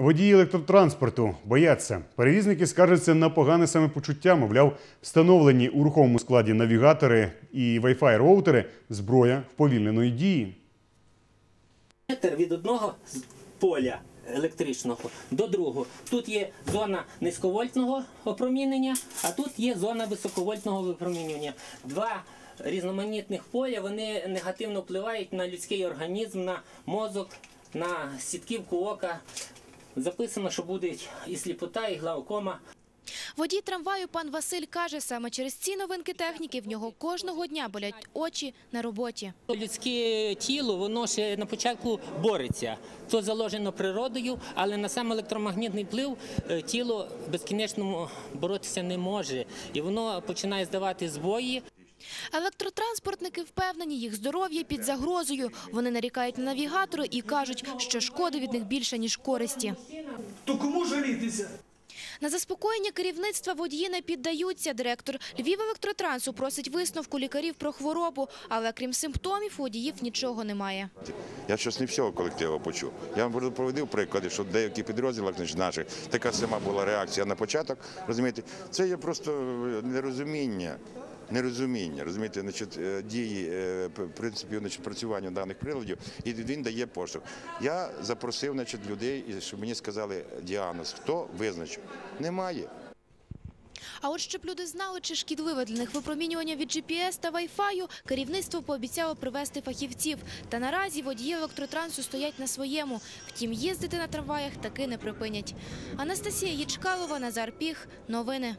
Водії електротранспорту бояться. Перевізники скаржаться на погане самопочуття. Мовляв, встановлені у рухомому складі навігатори і Wi-Fi роутери зброя вповільненої дії. метр від одного поля електричного до другого. Тут є зона низьковольтного опромінення, а тут є зона високовольтного випромінювання. Два різноманітних поля вони негативно впливають на людський організм, на мозок, на сітківку ока. Записано, що буде і сліпота, і глаукома. Водій трамваю пан Василь каже, саме через ці новинки техніки в нього кожного дня болять очі на роботі. Людське тіло, воно ще на початку бореться. То заложено природою, але на сам електромагнітний вплив е, тіло безкінечно боротися не може. І воно починає здавати збої. Електротранспортники впевнені, їх здоров'я під загрозою. Вони нарікають на навігатори і кажуть, що шкоди від них більше, ніж користі. То кому жалітися? На заспокоєння керівництва водії не піддаються. Директор Львівелектротрансу просить висновку лікарів про хворобу, але крім симптомів, водіїв нічого немає. Я щось не всього колективу почув. Я вам проводив приклади, що в деяких підрозділах наших така сама була реакція на початок. Розумієте, це є просто нерозуміння. Нерозуміння, розумієте, значить, е, дії е, принципів значить, працювання даних приладів, і він дає поштовх. Я запросив значить, людей, щоб мені сказали діагноз, хто визначив. Немає. А от щоб люди знали, чи шкідливе для них випромінювання від GPS та Wi-Fi, керівництво пообіцяло привезти фахівців. Та наразі водії електротрансу стоять на своєму. Втім, їздити на трамваях таки не припинять. Анастасія Ячкалова, Назар Піх. Новини.